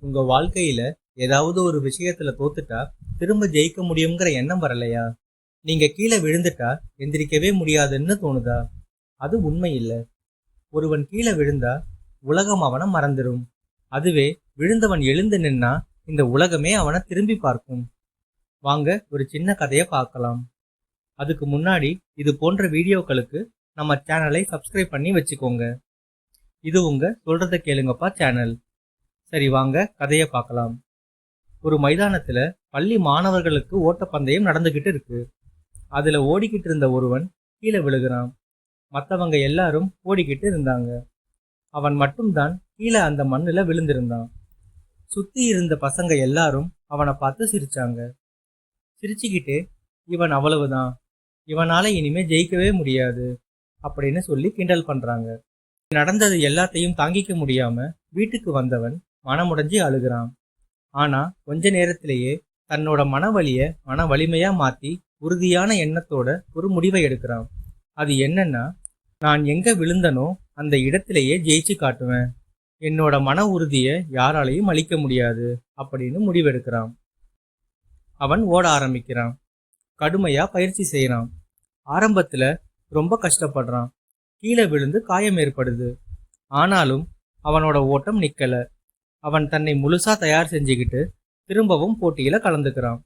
உங்க வாழ்க்கையில ஏதாவது ஒரு விஷயத்துல தோத்துட்டா திரும்ப ஜெயிக்க முடியுங்கிற எண்ணம் வரலையா? நீங்க கீழே விழுந்துட்டா எந்திரிக்கவே முடியாதுன்னு தோணுதா? அது உண்மை இல்லை. ஒருவன் கீழே விழுந்தா உலகம் அவனை மறந்துடும் அதுவே விழுந்தவன் எழுந்து நின்னா இந்த உலகமே அவனை திரும்பி பார்க்கும். வாங்க ஒரு சின்ன கதையை பார்க்கலாம். அதுக்கு முன்னாடி இது போன்ற வீடியோக்களுக்கு நம்ம சேனலை சப்ஸ்கிரைப் பண்ணி வச்சுக்கோங்க. இது உங்க சொல்றத கேளுங்கப்பா சேனல். சரி வாங்க கதையை பார்க்கலாம். ஒரு மைதானத்துல பள்ளி மாணவர்களுக்கு ஓட்டப்பந்தயம் நடந்துகிட்டு இருக்கு. அதுல ஓடிக்கிட்டு இருந்த ஒருவன் கீழே விழுகிறான். மற்றவங்க எல்லாரும் ஓடிக்கிட்டு இருந்தாங்க. அவன் மட்டும்தான் கீழே அந்த மண்ணில் விழுந்திருந்தான். சுத்தி இருந்த பசங்க எல்லாரும் அவனை பார்த்து சிரிச்சாங்க. சிரிச்சுக்கிட்டு இவன் அவ்வளவுதான். இவனால இனிமே ஜெயிக்கவே முடியாது அப்படின்னு சொல்லி கிண்டல் பண்றாங்க. நடந்தது எல்லாத்தையும் தாங்கிக்க முடியாம வீட்டுக்கு வந்தவன் மனமுடைஞ்சு அழுகிறான். ஆனா கொஞ்ச நேரத்திலேயே தன்னோட மனவலிய மன வலிமையா மாத்தி உறுதியான எண்ணத்தோட ஒரு முடிவை எடுக்கிறான். அது என்னன்னா நான் எங்க விழுந்தனோ அந்த இடத்திலேயே ஜெயிச்சு காட்டுவேன். என்னோட மன உறுதிய யாராலையும் அழிக்க முடியாது அப்படின்னு முடிவெடுக்கிறான். அவன் ஓட ஆரம்பிக்கிறான். கடுமையா பயிற்சி செய்யறான் ஆரம்பத்துல ரொம்ப கஷ்டப்படுறான். கீழே விழுந்து காயம் ஏற்படுது. ஆனாலும் அவனோட ஓட்டம் நிக்கல. அவன் தன்னை முழுசா தயார் செஞ்சுக்கிட்டு திரும்பவும் போட்டியில கலந்துக்கிறான்.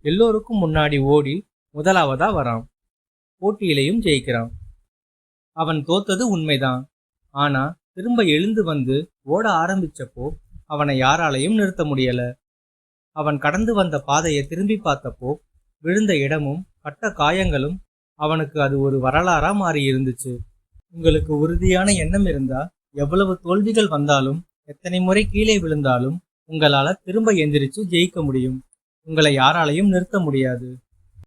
எல்லோருக்கும் முன்னாடி ஓடி முதலாவதா வரான். போட்டியிலையும் ஜெயிக்கிறான். அவன் தோத்தது உண்மைதான். ஆனா திரும்ப எழுந்து வந்து ஓட ஆரம்பிச்சப்போ அவனை யாராலையும் நிறுத்த முடியல. அவன் கடந்து வந்த பாதையை திரும்பி பார்த்தப்போ விழுந்த இடமும் பட்ட காயங்களும் அவனுக்கு அது ஒரு வரலாறா மாறி இருந்துச்சு உங்களுக்கு உறுதியான எண்ணம் இருந்தா எவ்வளவு தோல்விகள் வந்தாலும் எத்தனை முறை கீழே விழுந்தாலும் உங்களால திரும்ப எந்திரிச்சு ஜெயிக்க முடியும். உங்களை யாராலையும் நிறுத்த முடியாது.